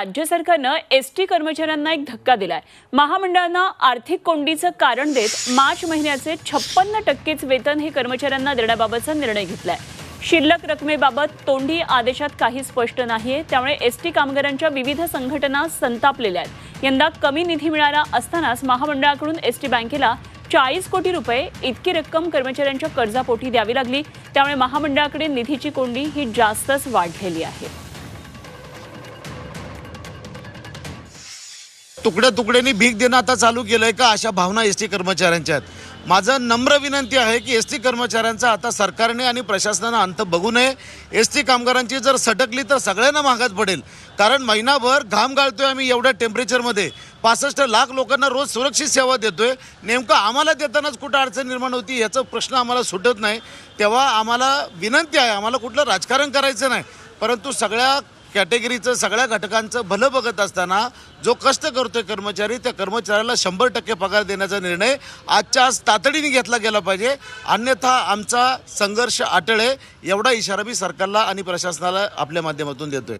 राज्य सरकारनं S T कर्मचाऱ्यांना एक धक्का दिलाय. महामंडळानं आर्थिक कोंडीचं कारण देत मार्च महिन्याचे छप्पन्न टक्केच वेतन हे कर्मचाऱ्यांना देण्याबाबतचा निर्णय घेतलाय. शिल्लक रकमेबाबत तोंडी आदेशात काही स्पष्ट नाहीये. त्यामुळे एस टी कामगारांच्या विविध संघटना संतापलेल्या आहेत. यंदा कमी निधी मिळाला असतानाच महामंडळाकडून एस टी बँकेला चाळीस कोटी रुपये इतकी रक्कम कर्मचाऱ्यांच्या कर्जापोटी द्यावी लागली. त्यामुळे महामंडळाकडे निधीची कोंडी ही जास्तच वाढलेली आहे. तुकड्या तुकड्यांनी भीक देणं आता चालू केलंय का? अशा भावना एस टी कर्मचाऱ्यांच्या आहेत. माझं नम्र विनंती आहे की एस टी कर्मचाऱ्यांचा आता सरकारने आणि प्रशासनानं अंत बघू नये. एस टी कामगारांची जर सटकली तर सगळ्यांना महागात पडेल. कारण महिनाभर घाम गाळतोय आम्ही एवढ्या टेम्परेचरमध्ये पासष्ट लाख लोकांना रोज सुरक्षित सेवा देतोय. नेमकं आम्हाला देतानाच कुठं अडचण निर्माण होती याचा प्रश्न आम्हाला सुटत नाही. तेव्हा आम्हाला विनंती आहे आम्हाला कुठलं राजकारण करायचं नाही. परंतु सगळ्या कॅटेगरीचं सगळ्या घटकांचं भलं बघत असताना जो कष्ट करतोय कर्मचारी त्या कर्मचाऱ्याला शंभर टक्के पगार देण्याचा निर्णय आजच्या आज तातडीने घेतला गेला पाहिजे. अन्यथा आमचा संघर्ष आटळे एवढा इशारा मी सरकारला आणि प्रशासनाला आपल्या माध्यमातून देतोय.